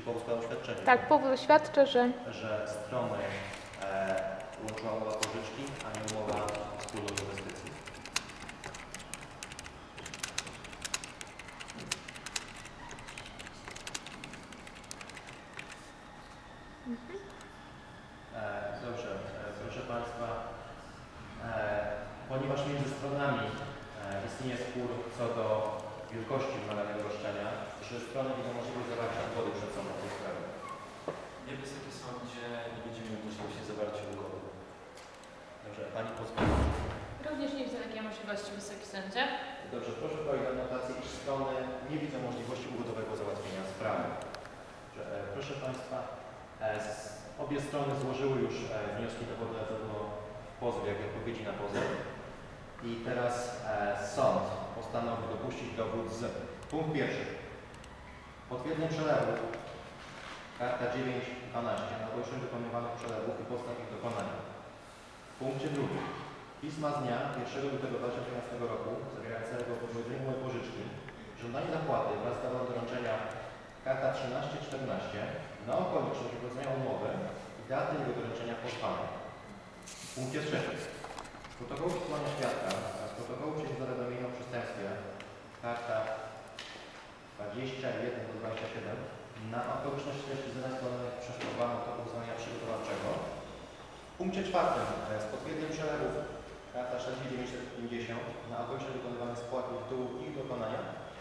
Czyli powód składał oświadczenie. Tak, powód oświadcza, że Że strony e, łączyła umowa pożyczki, a nie umowa wspólnej inwestycji. E, Dobrze, e, proszę Państwa, e, ponieważ między stronami e, istnieje spór co do wielkości wymaganego roszczenia, czy strony widzą możliwość zawarcia zgody przed sądem w tej sprawie? Nie Wysoki Sądzie nie będziemy mieli możliwości zawarcia ugody. Dobrze, Pani pozwoli. Również nie widzę takiej możliwości, Wysoki Sądzie. Dobrze, proszę prowadzić adnotację, iż strony nie widzą możliwości ugodowego załatwienia sprawy. Dobrze, e, Proszę Państwa, e, s- obie strony złożyły już e, wnioski dowodowe zarówno w pozwie, jak i odpowiedzi na pozew. I teraz dopuścić dowód z punkt pierwszy. Potwierdzenie przelewu karta 9.12 na ogłoszeniu dokonywanych przelewów i podstaw ich dokonania. W punkcie drugim. Pisma z dnia 1 lutego 2011 roku zawierającego wypowiedzenie umowy pożyczki, żądanie zapłaty wraz z datą doręczenia karta 1314 na okoliczność wypowiedzenia umowy i daty jego doręczenia pozwala. W punkcie trzecim. Z protokołu przesłania świadka oraz protokołu przyjęcia zawiadomienia o przestępstwie karta 21 do 27 na okoliczność treści zadań składanych przez programu toku wyznania przygotowawczego. W punkcie czwartym e, z potwierdzeniem przelewów karta 6950 na okoliczność wykonywanych spłat i tytułu ich dokonania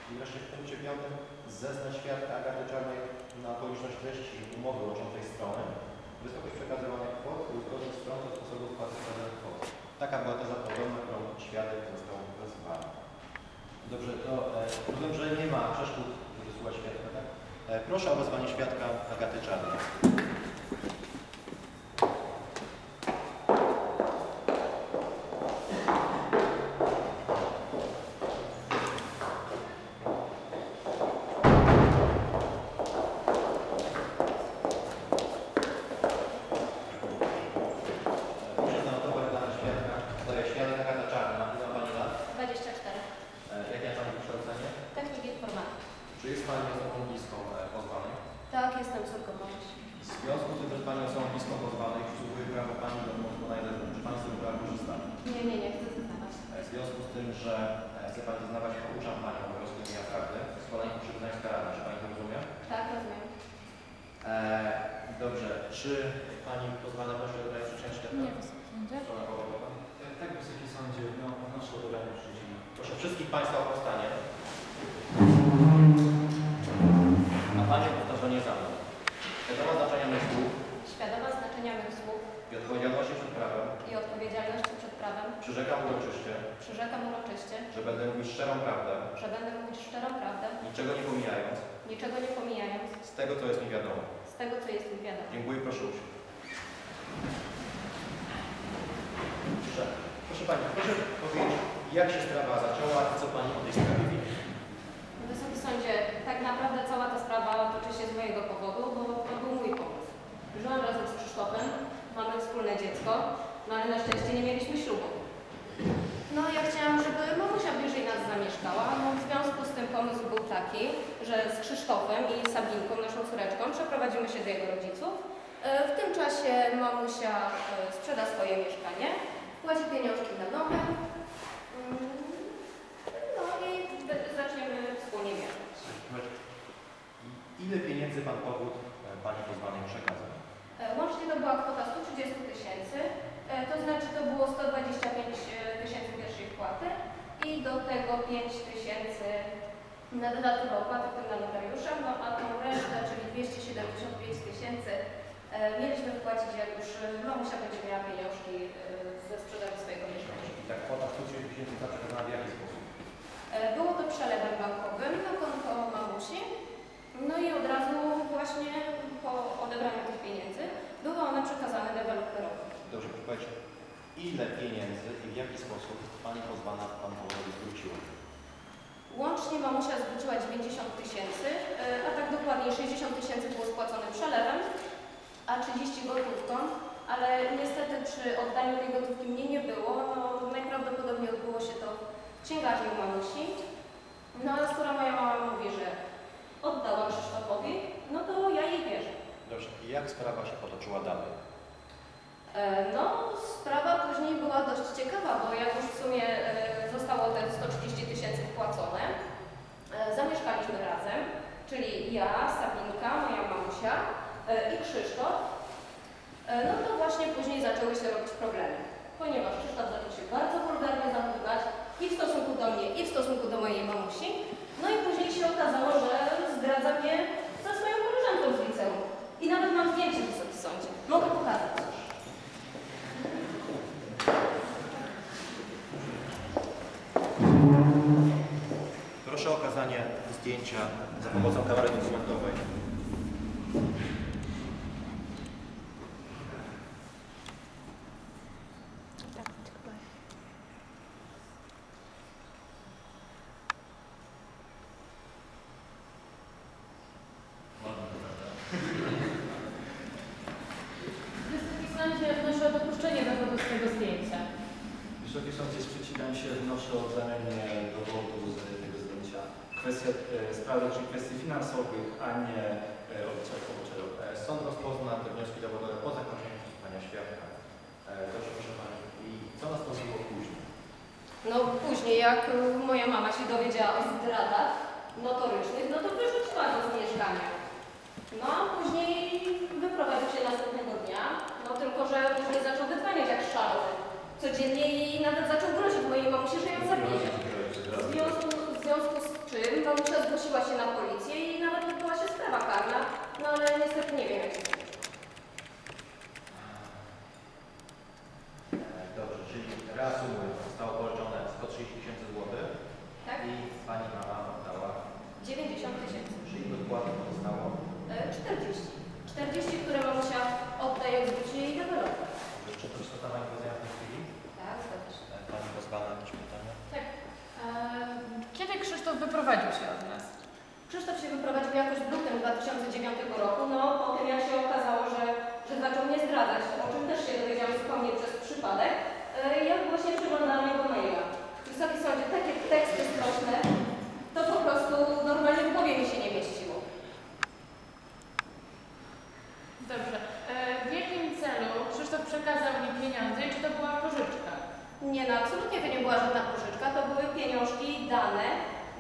i wreszcie w punkcie piątym zeznań świadka Agaty Czarnej na okoliczność treści umowy łączącej strony, wysokość przekazywanych kwot i uzgodnień stron do sposobu wpłaty wskazanych kwot. Taka była teza podobna, którą świadek został wezwany. Dobrze, to e, rozumiem, że nie ma przeszkód, żeby słuchać świadka, tak? E, proszę o wezwanie świadka Agaty Czarnej. Proszę zanotować dane świadka. To jest świadek Agata Czarna. Ile ma Pani lat? 24. E, Jakie ma Pani wykształcenie? Technik informatyki. Czy jest Pani osobą bliską e, pozwanej? Tak, jestem córką mamusi. W związku z tym, że jest Pani osobą bliską pozwanej, przysługuje prawo Pani do pozwolenia zeznań. Czy Pani z tego prawa korzysta? Nie, nie, nie chcę zeznawać. E, W związku z tym, że e, chce Pani zeznawać, pouczam Panią o rozwiązania prawdy. Składanie poczytania jest karane. Czy Pani to rozumie? Tak, rozumiem. E, dobrze. Czy Pani pozwana prosi o odebranie przyczyn świadka? Nie, Wysoki Sądzie. Tak, tak Wysoki Sądzie, no, wnoszę o odebranie przyczyny. Proszę wszystkich Państwa o powstanie. A Panie powtarzanie za mną. Wiadoma znaczenia mych słów Świadoma znaczenia mych słów i odpowiedzialności przed prawem i odpowiedzialności przed prawem przyrzekam uroczyście, przyrzekam uroczyście, że będę mówić szczerą prawdę, że będę mówić szczerą prawdę, niczego nie pomijając, niczego nie pomijając z tego, co jest mi wiadomo. Z tego, co jest mi wiadomo. Dziękuję, proszę usiąść. Proszę, proszę Pani, proszę powiedzieć, jak się sprawa zaczęła i co Pani o tej sprawie wie? Wysoki Sądzie, tak naprawdę cała ta sprawa toczy się z mojego powodu, bo to był mój pomysł. Żyłam razem z Krzysztofem, mamy wspólne dziecko, no ale na szczęście nie mieliśmy ślubu. No ja chciałam, żeby mamusia bliżej nas zamieszkała, no w związku z tym pomysł był taki, że z Krzysztofem i Sabinką, naszą córeczką, przeprowadzimy się do jego rodziców. E, W tym czasie mamusia e, sprzeda swoje mieszkanie, płaci pieniążki na nowe, mm, no i zaczniemy wspólnie mieszkać. Ile pieniędzy Pan powód e, Pani pozwanej przekazał? Łącznie to była kwota 130 tysięcy, to znaczy to było 125 tysięcy pierwszej wpłaty i do tego 5 tysięcy na dodatkowe opłaty, tym na notariusza, no a tą resztę, czyli 275 tysięcy e, mieliśmy wpłacić, jak już e, mamusia będzie miała pieniążki e, ze sprzedaży swojego mieszkania. I ta kwota 130 tysięcy przekazana w jaki sposób? Było to przelewem bankowym na konto mamusi. No i od razu właśnie po odebraniu tych pieniędzy były one przekazane deweloperowi. Dobrze, proszę powiedzieć, ile pieniędzy i w jaki sposób Pani pozwana Pan powodowi zwróciła? Łącznie mamusia zwróciła 90 tysięcy, e, a tak dokładniej 60 tysięcy było spłacone przelewem, a 30 gotówką, ale niestety przy oddaniu tej gotówki mnie nie było. No, najprawdopodobniej odbyło się to w księgarni mamusi. No ale skoro moja mama mówi, że oddała Krzysztofowi, no to ja jej potoczyła dalej? E, No, sprawa później była dość ciekawa, bo jak już w sumie e, zostało te 130 tysięcy wpłacone, e, zamieszkaliśmy razem, czyli ja, Sabinka, moja mamusia i Krzysztof, no to właśnie później zaczęły się robić problemy, ponieważ Krzysztof zaczął się bardzo wulgarnie zachowywać i w stosunku do mnie, i w stosunku do mojej mamusi, no i później się okazało, że zdradza mnie zdjęcia za pomocą kamery dokumentowej. Wysoki Sądzie wnoszę o dopuszczenie dowodu z tego zdjęcia. Wysoki Sądzie sprzeciwiam się, wnoszę o oddalenie dowodu z tego zdjęcia. Kwestia, e, sprawy dotyczy kwestii finansowych, a nie e, obyczajów obyczajowych. E, Sąd rozpozna te wnioski dowodowe po zakończeniu przesłuchania świadka. E, Dobrze, proszę Pani. I co nastąpiło później? No później, jak y, moja mama się dowiedziała o zdradach notorycznych, no to wyrzuciła go z mieszkania. No a później wyprowadził się następnego dnia, no tylko, że później zaczął wydzwaniać jak szalony. Codziennie i nawet zaczął grozić mojej mamusi, że ją zabije. W związku, w związku z czym mamusia zgłosiła się na policję i nawet odbyła się sprawa karna, no ale niestety nie wiem jak się skończy. E, Dobrze, czyli reasumując, zostało pożyczone 130 tysięcy złotych Tak? i Pani mama oddała, 90 tysięcy. czyli dopłaty pozostało. E, 40. 40, które mamusia oddaje jak zwróci jej deweloper. Czy to istotna Pani pozycja w tej chwili? Tak, zgadza się. E, Pani pozwana, jakieś pytania? Tak. Eee, Kiedy Krzysztof wyprowadził się od nas? Krzysztof się wyprowadził jakoś w lutym 2009 roku, no po tym jak się okazało, że, że zaczął mnie zdradzać, o czym też się dowiedziałam zupełnie przez przypadek, e, jak właśnie przeglądałam jego maila. Wysoki sądzie, takie teksty straszne, to po prostu normalnie w głowie mi się nie mieściło. Dobrze. Eee, W jakim celu Krzysztof przekazał mi pieniądze i czy to była pożyczka? Nie, no absolutnie to nie była żadna pożyczka, to były pieniążki dane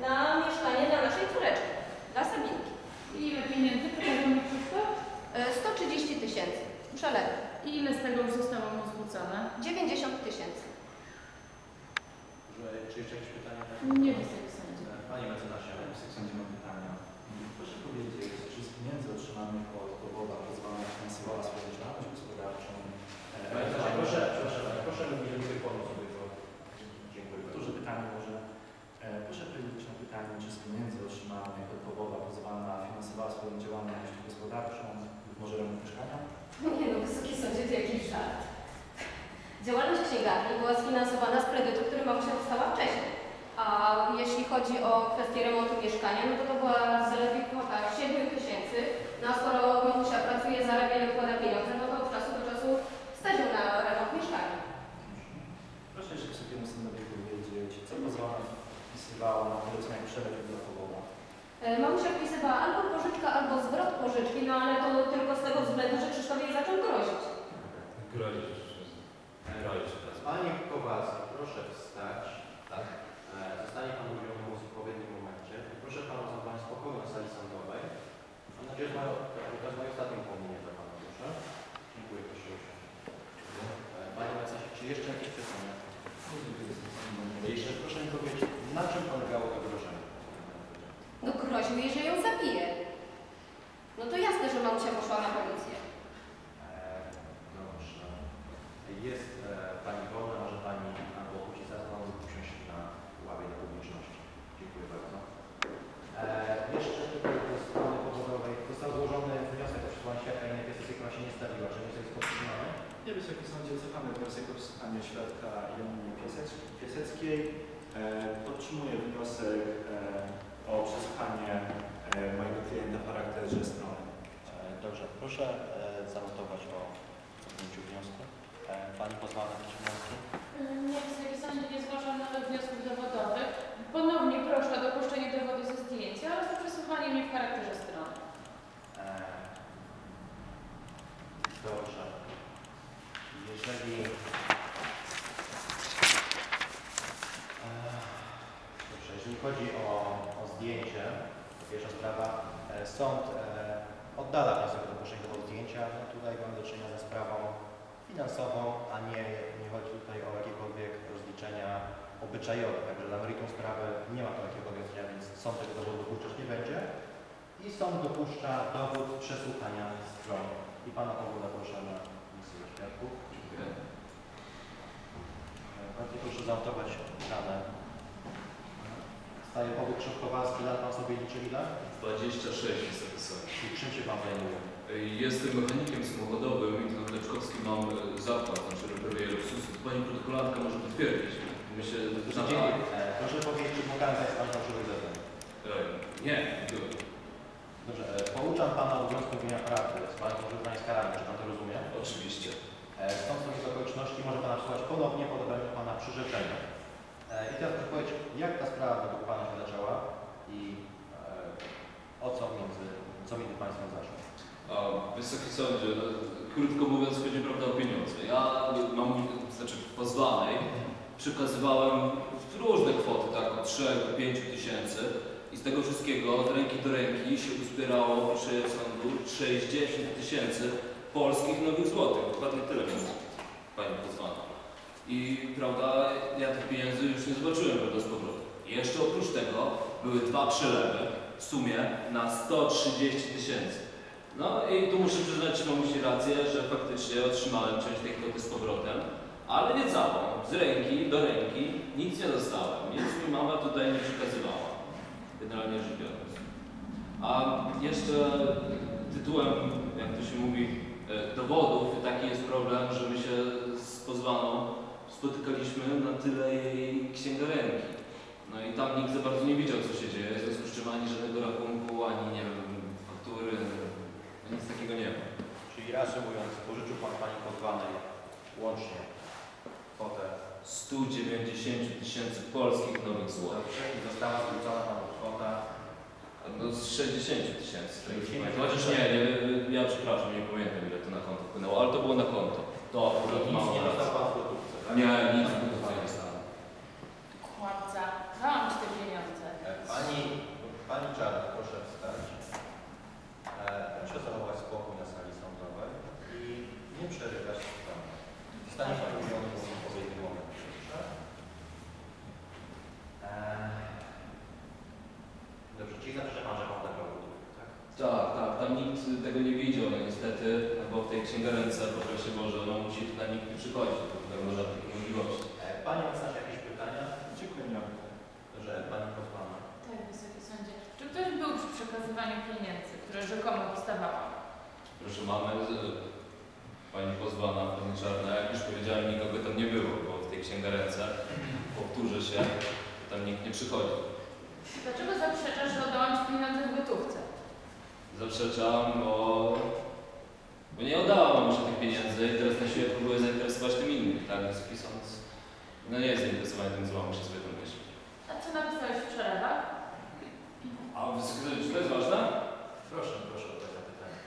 na mieszkanie dla naszej córeczki, dla Sabinki. I ile pieniędzy przekazał mi Krzysztof? E, 130 tysięcy, przelewu, I ile z tego już zostało mu zwrócone? 90 tysięcy. Że, czy jeszcze jakieś pytania? Nie Wysoki Sądzie. E, Panie mecenasie. Wysoki Sądzie mam pytania. Proszę powiedzieć, czy z pieniędzy otrzymanych od dowoda pozwolona finansowała swoją działalność gospodarczą? e, Panie mecenasie, proszę, proszę proszę mi żeby pomóc sobie to. Dziękuję bardzo. Powtórzę pytanie może. E, Proszę powiedzieć na pytanie, czy z pieniędzy otrzymanych od powoda pozwana finansowała swoją działalność gospodarczą lub może remont mieszkania? Nie no, Wysoki Sądzie, to jakiś żart. Działalność księgarni była sfinansowana z kredytu, który mamusia dostała wcześniej. A jeśli chodzi o kwestię remontu mieszkania, no to to była zaledwie kwota 7 tysięcy. No a skoro mamusia pracuje, zarabia i odkłada pieniądze, no to od czasu do czasu stać ją na remont mieszkania. Proszę jeszcze Wysokiemu Sądowi powiedzieć, co pozwolona wpisywała na poleceniach przelew dla powoda? E, Mamusia wpisywała albo pożyczka, albo zwrot pożyczki, no ale to tylko z tego względu, że Krzysztof jej zaczął grozić. Grozisz. Panie Kowalski, proszę wstać. Tak. E, Zostanie Pan udzielony głos w odpowiednim momencie. Proszę Pana o zachowanie spokoju na sali sądowej. Mam nadzieję, że to jest moje ostatnie upomnienie dla Pana, proszę. Dziękuję, proszę usiąść. E, Panie mecenasie, czy jeszcze jakieś pytania? Jeszcze proszę mi powiedzieć, na czym polegało to grożenie? No groził jej, że ją zabije. No to jasne, że mamusia poszła na policję. E, Dobrze. Jest e, Pani wolna, może Pani albo opuścić salę, albo usiąść na ławie dla publiczności. Dziękuję bardzo. E, jeszcze tutaj do strony powodowej został złożony wniosek o przesłanie świadka innej kwestii, która się nie stawiła. Czy wniosek jest podtrzymany? Nie Wysoki Sądzie, cofamy wniosek o przesłuchanie świadka Janiny Pieseckiej. E, podtrzymuję wniosek e, o przesłuchanie e, mojego klienta w charakterze strony. E, Dobrze, proszę e, zanotować o cofnięciu wniosku. E, Pani pozwana jakieś wnioski? Nie, Wysoki Sądzie nie zgłaszam nowych wniosków dowodowych. Ponownie proszę o dopuszczenie dowodu ze zdjęcia oraz o przesłuchanie mnie w charakterze strony. E, Dobrze. jeżeli e, dobrze, jeżeli chodzi o, o zdjęcie, pierwsza sprawa, e, sąd e, oddala wniosek o dopuszczenie do zdjęcia. No tutaj mamy do czynienia ze sprawą finansową, a nie, nie chodzi tutaj o jakiekolwiek rozliczenia obyczajowe. Także dla meritum sprawy nie ma to jakiegokolwiek rozliczenia, więc sąd tego dowodu dopuszczać nie będzie. I sąd dopuszcza dowód przesłuchania stron. I Pana Pawła zapraszam na misję świadków. Dziękuję. Bardzo proszę zanotować. Staje powód Krzyżkowalski, lat Pan sobie liczy ile? 26 jest zapisane. I czym się Pan zajmuje? Jestem mechanikiem samochodowym i na Leczkowski mam e, zakład, znaczy reperuję luksusy. Pani protokolantka może potwierdzić. Myślę, że... Dzień, proszę powiedzieć, czy mogłem zdać Pani fałszywych zeznań. E, Nie, byłem. Dobrze, e, pouczam Pana obowiązku mówienia prawdy. Z Pani może z karami, czy Pan to rozumie? Oczywiście. Stąd są okoliczności może Pana wsłuchać ponownie po odebraniu Pana przyrzeczenia. E, I teraz proszę powiedzieć, jak ta sprawa według Pana się zaczęła i e, o co między, co między Państwem zaszło? Wysoki sądzie, no, krótko mówiąc, chodzi prawda o pieniądze. Ja mam, znaczy pozwanej, przekazywałem różne kwoty, tak, od 3 do 5 tysięcy i z tego wszystkiego od ręki do ręki się uzbierało, proszę sądu, 60 tysięcy polskich nowych złotych. Dokładnie tyle pani pozwana. I prawda, ja tych pieniędzy już nie zobaczyłem, prawda, z powrotem. I jeszcze oprócz tego były dwa przelewy w sumie na 130 tysięcy. No i tu muszę przyznać, że musi rację, że faktycznie otrzymałem część tej kwoty z powrotem, ale nie całą. Z ręki do ręki nic nie dostałem. Nic mi mama tutaj nie przekazywała, generalnie rzecz biorąc. A jeszcze tytułem, jak to się mówi, e, dowodów, taki jest problem, że my się z pozwaną spotykaliśmy na tyle jej księgarenki. No i tam nikt za bardzo nie wiedział, co się dzieje, w związku z czym ani żadnego rachunku, ani nie wiem, faktury, no nic takiego nie ma. Czyli reasumując, pożyczył Pan Pani pozwanej łącznie kwotę 190 tysięcy polskich nowych złotych. Dobrze i została zwrócona Panu kwota No z 60 tysięcy. tak Chociaż nie, nie, ja przepraszam, nie pamiętam ile to na konto wpłynęło, ale to było na konto. To akurat nic mam nie rację. dostał Pan tak? Nie, nic nie dostałem. Kłamca. Dałam Ci te pieniądze. E, Pani, Pani Czarna, proszę wstać. E, Proszę zachować spokój na sali sądowej i nie przerywać strony. Zostanie Pani w odpowiednim momencie. Dobrze? E, Dobrze, czyli znaczy, że Pan, że Pan odebrał gotówkę, tak? Tak, tak, tam nikt tego nie widział, no niestety, bo w tej księgarence, poproszę Boże, no musi tutaj nikt nie przychodzić, bo nie ma takiej możliwości. E, Pani Mecenas, jakieś pytania? Dziękuję. Że Pani pozwana. Tak, Wysoki Sądzie. Czy ktoś był przy przekazywaniu pieniędzy, które rzekomo dostawałam? Proszę mamy, z- pani pozwana, pani Czarna, jak już powiedziałem, nikogo tam nie było, bo w tej księgarence, powtórzę się, tam nikt nie przychodzi. Dlaczego zaprzeczasz, że oddałam Ci pieniądze w gotówce? Zaprzeczam, bo, bo nie oddałam jeszcze tych pieniędzy i teraz na siłę próbuję zainteresować tym innym, tak? Wysoki sąd no nie jest zainteresowany tym złą, muszę sobie to myśleć. A co napisałeś w przerwach? A Wysoki sąd, czy to jest ważne? Proszę, proszę o takie pytanie.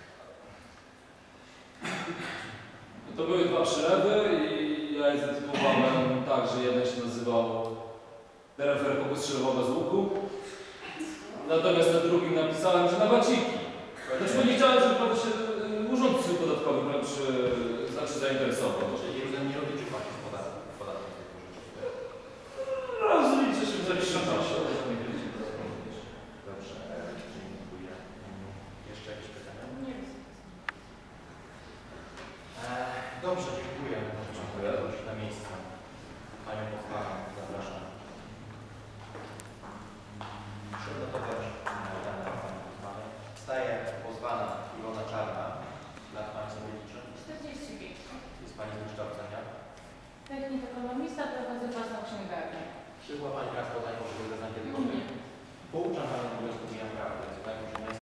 No to były dwa przelewy i ja je zatypowałem tak, że jeden się nazywał Terefer postrzelowa z łuku, natomiast na drugim napisałem, że na baciki. Znaczy, bo nie chciałem, żeby pan się urząd podatkowy wręcz y, znaczy zainteresował. Czyli jeden nie Pani z podatku. Rozliczę się w najbliższym czasie. Dobrze, e, dziękuję. Jeszcze jakieś pytania? Nie. E, Dobrze,